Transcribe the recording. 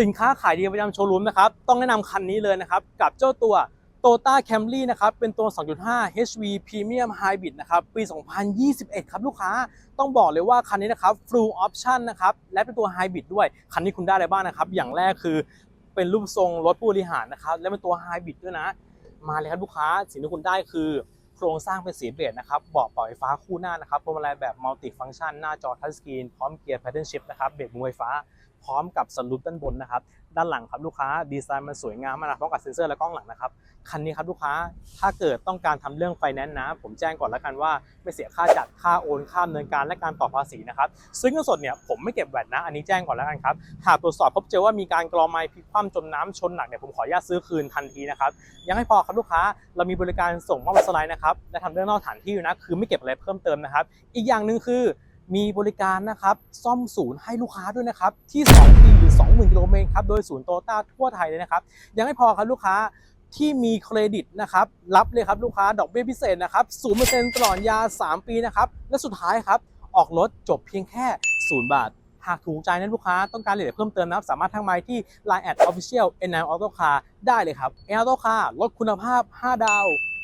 สินค้าขายดีประจำโชว์รูมนะครับ ต้องแนะนำคันนี้เลยนะครับ กับเจ้าตัว Toyota Camry นะครับ เป็นตัว 2.5 HV Premium Hybrid นะครับ ปี 2021 ครับลูกค้า ต้องบอกเลยว่าคันนี้นะครับ Full Option นะครับ และเป็นตัว Hybrid ด้วย คันนี้คุณได้อะไรบ้างนะครับ อย่างแรกคือเป็นรูปทรงรถผู้บริหารนะครับ และเป็นตัว Hybrid ด้วยนะ มาเลยครับลูกค้า สิ่งที่คุณได้คือโครงสร้างเป็นสีเบจนะครับเบาะปล่อยไฟฟ้าคู่หน้านะครับพวงมาลัยแบบมัลติฟัง c t ชัน หน้าจอทัชสกรีน พร้อมเกียร์ Pattern Shift นะครับ เบรกมือไฟฟ้า พร้อมกับสลูปด้านบนนะครับ ด้านหลังครับลูกค้าดีไซน์มันสวยงามมากนะพร้อมกับเซ็นเซอร์และกล้องหลังนะครับ คันนี้ครับลูกค้าถ้าเกิดต้องการทำเรื่องไฟแนนซ์นะ ผมแจ้งก่อนแล้วกันว่า ไม่เสียค่าจัดค่าโอนค่าดำเนินการและการต่อภาษีนะครับซึ่งเงินสดเนี่ยผมไม่เก็บแวดนะ อันนี้แจ้งก่อนแล้วกันครับหากตรวจสอบพบเจอว่ามีการกรอไม้พลิกคว่ำจมน้ำชนหนักเนี่ยผมขออนุญาตซื้อคืนทันทีนะครับยังไม่พอครับลูกค้าเรามีบริการส่งมอบสไลด์นะครับและทำเรื่องนอกสถานที่ด้วยนะคือไม่เก็บอะไรเพิ่มเติมนะครับอีกอย่างหนึ่งคือ มีบริการนะครับซ่อมศูนย์ให้ลูกค้าด้วยนะครับที่ 2 ปีหรือ 20,000กิโลเมตรครับโดยศูนย์โตต้าทั่วไทยเลยนะครับ ยังไม่พอครับลูกค้าที่มีเครดิตนะครับรับเลยครับลูกค้าดอกเบี้ยพิเศษนะครับ0%ตลอดยา 3 ปีนะครับและสุดท้ายครับออกรถจบเพียงแค่ 0 บาทหากถูกใจนั้นลูกค้าต้องการรายละเอียดเพิ่มเติมนะครับ สามารถทักมาที่ Line at official n 9 auto car ได้เลยครับ n Auto car รถคุณภาพ 5 ดาว